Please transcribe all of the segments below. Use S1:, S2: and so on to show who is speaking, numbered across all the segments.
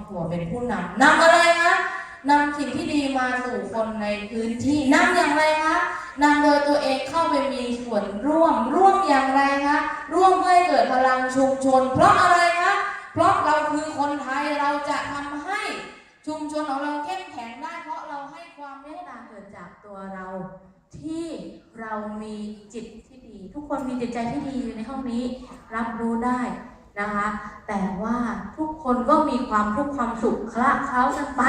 S1: อบครัวเป็นผู้นำนำอะไรคะนำสิ่งที่ดีมาสู่คนในพื้นที่นำอย่างไรคะนำโดยตัวเองเข้าไปมีส่วนร่วมร่วมอย่างไรคะร่วมเพื่อให้เกิดพลังชุมชน เพราะอะไรคะเพราะเราคือคนไทยเราจะทำให้ชุมชนของเราเข้มแข็งได้ เพราะเราให้ความเมตตาเกิดจากตัวเรา ที่เรามีจิตที่ดี ทุกคนมีจิตใจที่ดีอยู่ในห้องนี้ รับรู้ได้ นะคะแต่ว่าทุกคนก็มีความทุกข์ความสุขคละเคล้ากันไป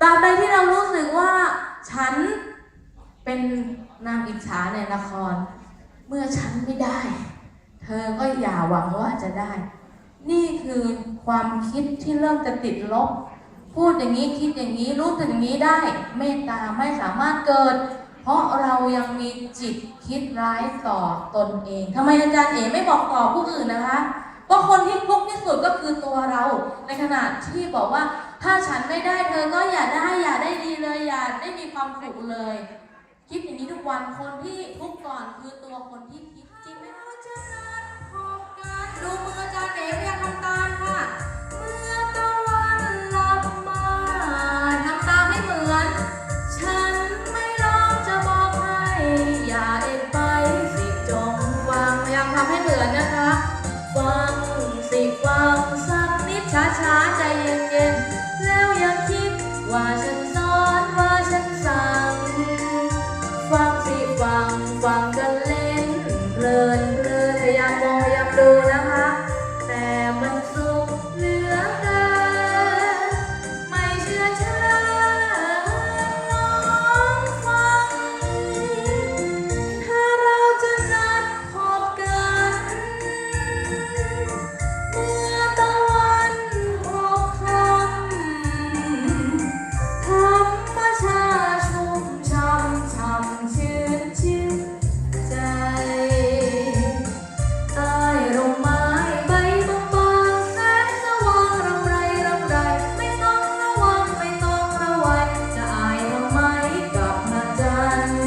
S1: ตราบใดที่เรารู้สึกว่าฉันเป็นนางอิจฉาในละคร เมื่อฉันไม่ได้ เธอก็อย่าหวังว่าจะได้ นี่คือความคิดที่เริ่มจะติดลบ พูดอย่างนี้คิดอย่างนี้รู้สึกอย่างนี้ได้ เมตตาไม่สามารถเกิด เพราะเรายังมีจิตคิดร้ายต่อตนเองทำไมอาจารย์เอ๋ไม่บอกต่อผู้อื่นนะคะ เพราคนที่ทุกข์ที่สุดก็คือตัวเรา ในขณะที่บอกว่า ถ้าฉันไม่ได้เธอก็อย่าได้อย่าได้ดีเลยอย่าได้มีความสุขเลย คิดอย่างนี้ทุกวันคนที่ทุกข์ก่อนคือตัวคนที่คิดจริงไหมคะจะนั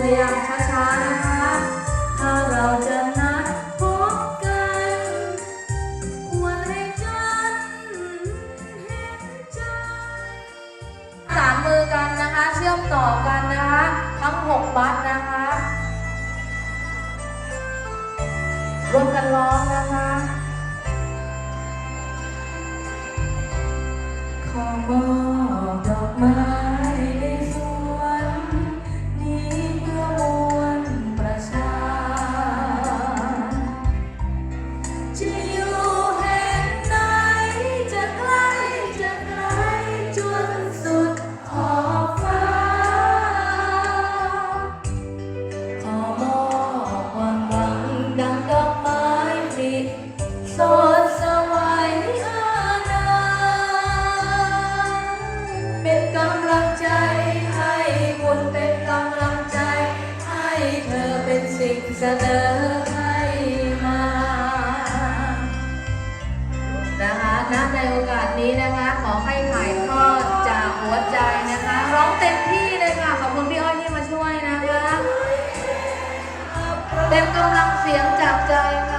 S1: นทร์พยายามช้าๆนะคะ ถ้าเราจะนัดพบกัน ควรให้จันเห็นใจสามมือกันนะคะ เชื่อมต่อกันนะคะ ทั้งหกบัตรนะคะรวมกันร้องนะคะ ขอมอบ งเสนอให้มานะคะณในโอกาสนี้นะคะขอให้ถ่ายทอดจากหัวใจนะคะ ร้องเต็มที่เลยค่ะ ขอบคุณพี่อ้อยที่มาช่วยนะคะ เต็มกำลังเสียงจากใจค่ะ